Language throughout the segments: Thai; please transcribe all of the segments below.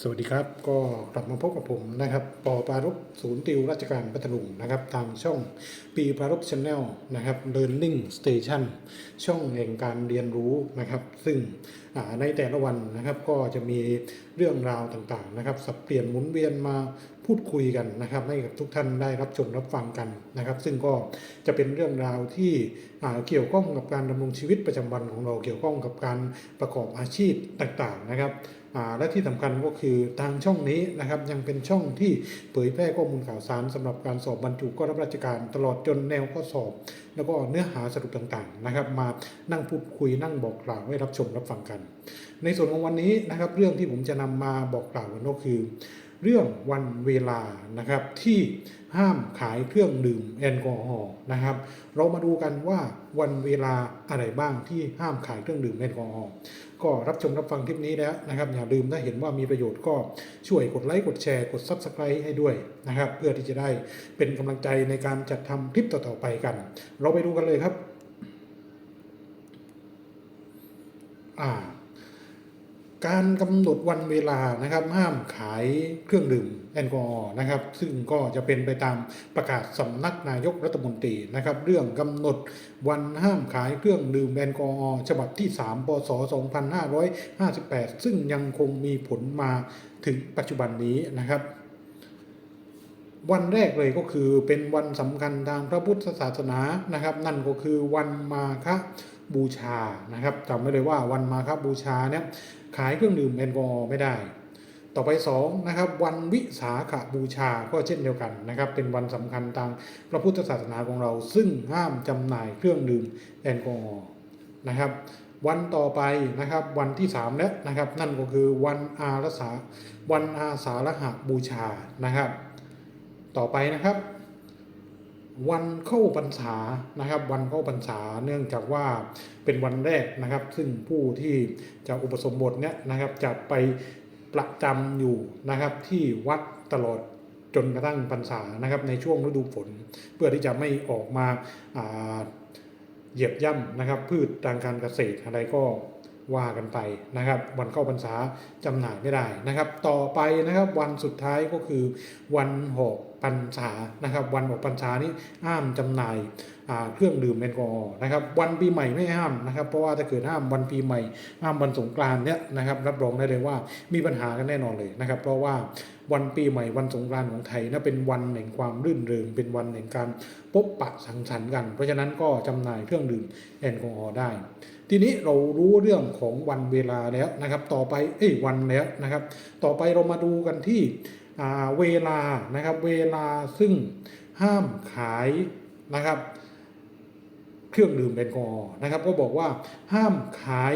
สวัสดีครับก็กลับมาพบกับผมนะครับปอปารบศูนย์ติวราชการพัทลุงนะครับทางช่องปีปารบชแนลนะครับ Learning Station ช่องแห่งการเรียนรู้นะครับ ซึ่งในแต่ละวันนะครับก็จะมีเรื่องราวต่างๆนะครับ สับเปลี่ยนหมุนเวียนมาพูดคุยกันนะครับ ให้กับทุกท่านได้รับชมรับฟังกันนะครับ ซึ่งก็จะเป็นเรื่องราวที่เกี่ยวข้องกับการดำรงชีวิตประจำวันของเราเกี่ยวข้องกับการประกอบอาชีพต่างๆนะครับ และที่สำคัญก็คือทางช่องนี้นะครับยังเป็นช่องที่เผยแพร่ข้อมูลข่าวสารสำหรับการสอบบรรจุเข้ารับราชการตลอดจนแนวข้อสอบ แล้วก็เนื้อหาสรุปต่างๆนะครับมานั่งพูดคุยนั่งบอกกล่าวให้รับชมรับฟังกัน ในส่วนของวันนี้นะครับเรื่องที่ผมจะนำมาบอกกล่าวกันก็คือ เรื่องวันเวลานะครับที่ห้ามขายเครื่องดื่มแอลกอฮอล์นะครับ เรามาดูกันว่าวันเวลาอะไรบ้างที่ห้ามขายเครื่องดื่มแอลกอฮอล์ก็รับชมรับฟังคลิปนี้แล้วนะครับ อย่าลืมถ้าเห็นว่ามีประโยชน์ก็ช่วยกดไลค์กดแชร์กด Subscribe ให้ด้วยนะครับ เพื่อที่จะได้เป็นกำลังใจในการจัดทำคลิปต่อๆไปกัน เราไปดูกันเลยครับ อ่า การกำหนดวันเวลานะครับห้ามขายเครื่องดื่มแอลกอฮอล์นะครับ ซึ่งก็จะเป็นไปตามประกาศสำนักนายกรัฐมนตรีนะครับ เรื่องกำหนดวันห้ามขายเครื่องดื่มแอลกอฮอล์ฉบับที่3ปศ2558 ซึ่งยังคงมีผลมาถึงปัจจุบันนี้นะครับวันแรกเลยก็คือเป็นวันสำคัญทางพระพุทธศาสนานะครับ นั่นก็คือวันมาฆบูชานะครับจำไว้เลยว่าวันมาฆบูชาเนี่ย ขายเครื่องดื่มแอลกอฮอล์ไม่ได้ ต่อไป2นะครับวันวิสาขบูชาก็เช่นเดียวกันนะครับ เป็นวันสำคัญทางพระพุทธศาสนาของเรา ซึ่งห้ามจำหน่ายเครื่องดื่มแอลกอฮอล์นะครับ วันต่อไปนะครับวันที่3แล้วนะครับ นั่นก็คือวันอารสาวันอาสาฬหบูชานะครับ ต่อไปนะครับ วันเข้าพรรษานะครับ วันเข้าพรรษาเนื่องจากว่าเป็นวันแรกนะครับ ซึ่งผู้ที่จะอุปสมบทเนี่ยนะครับจะไปประจำอยู่นะครับที่วัดตลอดจนกระทั่งพรรษานะครับในช่วงฤดูฝน เพื่อที่จะไม่ออกมาาเหยียบย่ำนะครับ พืชทางการเกษตรอะไรก็ ว่ากันไปนะครับ วันเข้าพรรษาจำหน่ายไม่ได้นะครับ ต่อไปนะครับวันสุดท้ายก็คือวันหกพรรษานะครับ วันออกพรรษานี้ห้ามจำหน่าย เครื่องดื่มแอลกอฮอล์นะครับวันปีใหม่ไม่ห้ามนะครับเพราะว่าถ้าเกิดห้ามวันปีใหม่ ห้ามวันสงกรานต์เนี่ยนะครับรับรองได้เลยว่ามีปัญหากันแน่นอนเลยนะครับเพราะว่าวันปีใหม่วันสงกรานต์ของไทยนะเป็นวันแห่งความรื่นเริงเป็นวันแห่งการพบปะสังสรรค์กัน เพราะฉะนั้นก็จำหน่ายเครื่องดื่มแอลกอฮอล์ได้ ทีนี้เรารู้เรื่องของวันเวลาแล้วนะครับ ต่อไปเอ้ยวันแล้วนะครับ ต่อไปเรามาดูกันที่เวลานะครับเวลาซึ่งห้ามขายนะครับ เครื่องดื่มแอลกอฮอล์นะครับ ก็บอกว่าห้ามขาย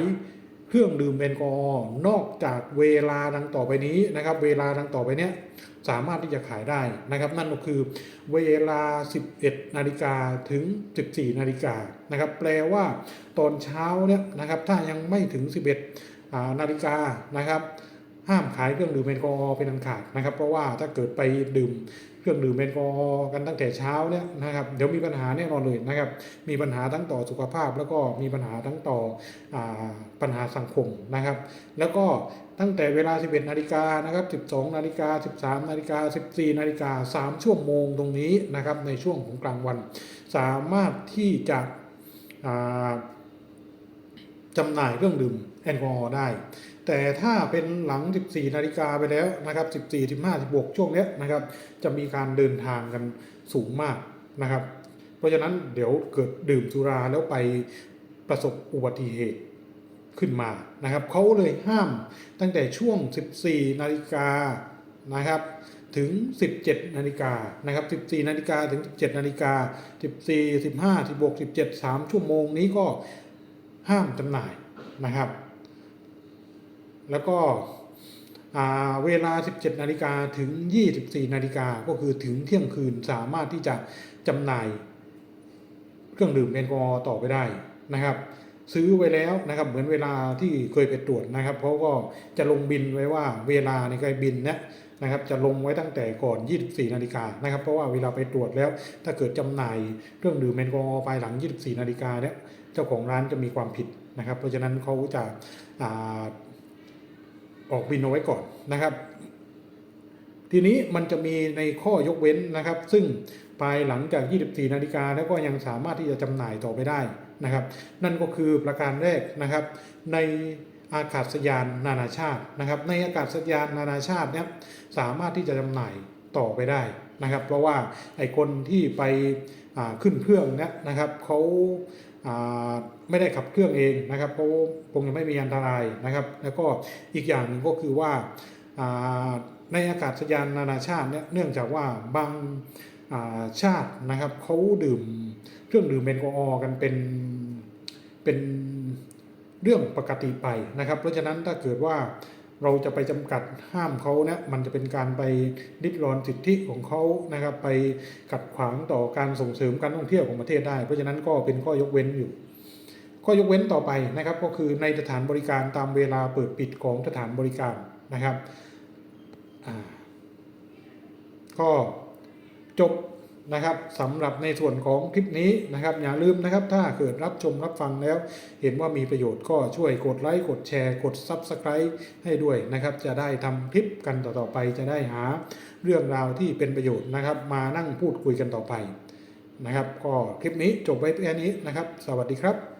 เครื่องดื่มแอลกอฮอล์นอกจากเวลาดังต่อไปนี้นะครับ เวลาดังต่อไปเนี้ยสามารถที่จะขายได้นะครับ นั่นก็คือเวลา 11 นาฬิกาถึง 14 นาฬิกานะครับ แปลว่าตอนเช้าเนี่ยนะครับถ้ายังไม่ถึง 11อ่านาฬิกานะครับ ห้ามขายเครื่องดื่มแอลกอฮอล์เป็นอันขาดนะครับ เพราะว่าถ้าเกิดไปดื่ม รื่องดื่มแอลกอฮอล์กันตั้งแต่เช้าเนี่ยนะครับเดี๋ยวมีปัญหาแน่นอนเลยนะครับมีปัญหาทั้งต่อสุขภาพ แล้วก็มีปัญหาทั้งต่ออปัญหาสังคมนะครับ แล้วก็ตั้งแต่เวลา 11 นาฬิกานะครับ 12 นาฬิกา 13 นาฬิกา 14 นาฬิกา 3 ชั่วโมงตรงนี้นะครับในช่วงของกลางวัน สามารถที่จะจำหน่ายเครื่องดื่มแอลกอฮอล์ได้ แต่ถ้าเป็นหลัง 14 นาฬิกาไปแล้วนะครับ 14 15 16 ช่วงเนี้ยนะครับ จะมีการเดินทางกันสูงมากนะครับ เพราะฉะนั้นเดี๋ยวเกิดดื่มสุราแล้วไปประสบอุบัติเหตุขึ้นมานะครับเขาเลยห้ามตั้งแต่ช่วง 14 นาฬิกานะครับถึง 17 นาฬิกานะครับ 14 นาฬิกาถึง 17 นาฬิกา 14 15 16 17 3 ชั่วโมงนี้ก็ห้ามจำหน่ายนะครับ แล้วก็อ่าเวลา 17 นาฬิกาถึง 24 นาฬิกาก็คือถึงเที่ยงคืนสามารถที่จะจำหน่าย เครื่องดื่มแอลกอฮอล์ต่อไปได้นะครับ ซื้อไว้แล้วนะครับเหมือนเวลาที่เคยไปตรวจนะครับเขาก็จะลงบินไว้ว่าเวลาในการบินเนี่ยนะครับจะลงไว้ตั้งแต่ก่อน 24 นาฬิกานะครับ เพราะว่าเวลาไปตรวจแล้ว ถ้าเกิดจำหน่ายเครื่องดื่มแอลกอฮอล์ไปหลัง 24 นาฬิกาเนี่ยเจ้าของร้านจะมีความผิดนะครับ เพราะฉะนั้นเขาจะ ออกบินเอาไว้ก่อนนะครับ ทีนี้มันจะมีในข้อยกเว้นนะครับ ซึ่งภายหลังจาก 24 นาฬิกาแล้วก็ยังสามารถที่จะจำหน่ายต่อไปได้นะครับ นั่นก็คือประการแรกนะครับ ในอากาศยานนานาชาตินะครับ ในอากาศยานนานาชาติเนี่ยสามารถที่จะจำหน่ายต่อไปได้นะครับ เพราะว่าไอ้คนที่ไปขึ้นเครื่องเนี่ยนะครับเขา ไม่ได้ขับเครื่องเองนะครับเพราะคงจะไม่มีอันตรายนะครับ แล้วก็อีกอย่างหนึ่งก็คือว่าในอากาศยานนานาชาติเนี่ยเนื่องจากว่าบางาชาตินะครับเขาดื่มเครื่องดื่มแอลกอฮอล์กันเป็นเป็นเรื่องปกติไปนะครับ เพราะฉะนั้นถ้าเกิดว่า เราจะไปจำกัดห้ามเขาเนี่ยมันจะเป็นการไปดิดรอนสิทธิของเขานะครับ ไปขัดขวางต่อการส่งเสริมการท่องเที่ยวของประเทศได้ เพราะฉะนั้นก็เป็นข้อยกเว้นอยู่ ข้อยกเว้นต่อไปนะครับ ก็คือในสถานบริการตามเวลาเปิดปิดของสถานบริการนะครับก็จบ นะครับสำหรับในส่วนของคลิปนี้นะครับ อย่าลืมนะครับ ถ้าเกิดรับชมรับฟังแล้ว เห็นว่ามีประโยชน์ก็ช่วยกดไลค์กดแชร์กด Subscribe ให้ด้วยนะครับ จะได้ทำคลิปกันต่อๆไปจะได้หาเรื่องราวที่เป็นประโยชน์นะครับ มานั่งพูดคุยกันต่อไปนะครับ ก็คลิปนี้จบไว้แค่นี้นะครับ สวัสดีครับ